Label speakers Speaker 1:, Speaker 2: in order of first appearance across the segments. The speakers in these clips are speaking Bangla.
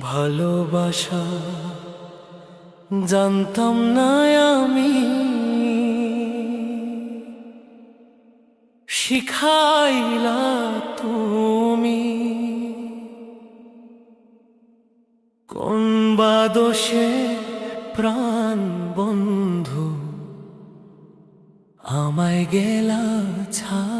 Speaker 1: ভালোবাসা জানতাম না আমি। শিখাইলা তুমি কোন বাদোষে প্রাণ বন্ধু? আমায় গেলা ছাড়ি।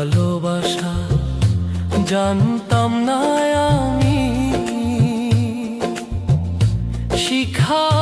Speaker 1: ভালোবাসা জানতাম না আমি। শিখাইলা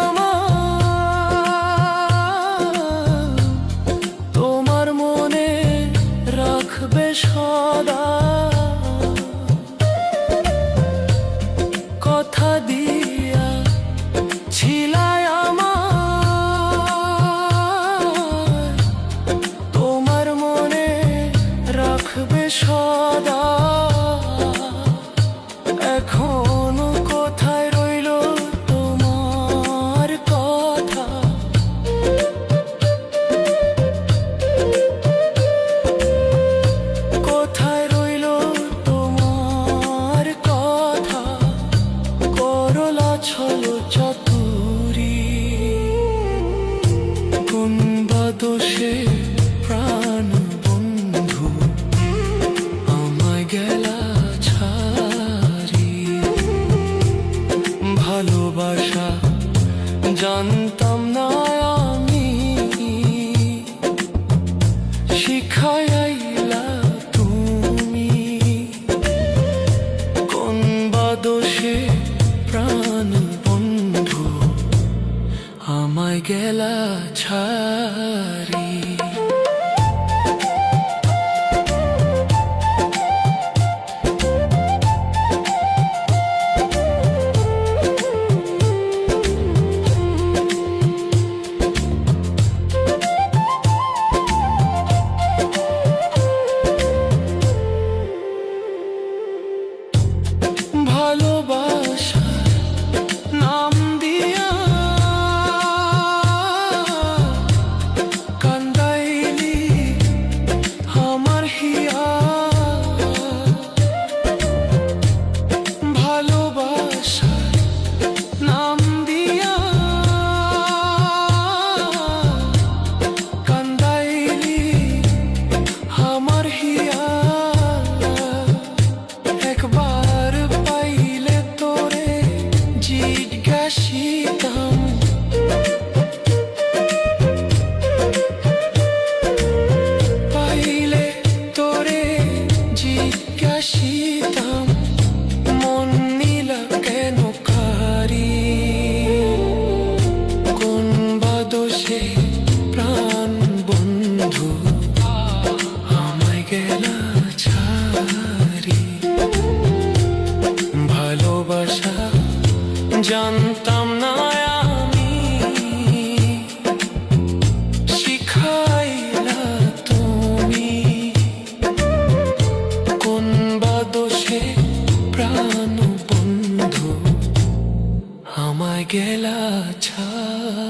Speaker 1: আমার। তোমার মনে রাখবে সদা। কথা দিয়া প্রাণ বন্ধু আমায় গেলা ছাড়ি। ভালোবাসা জানতাম না আমি। শিখাইলা তুমি কোন বাদোষে প্রাণ বন্ধু আমায় গেলা ছাড়ি।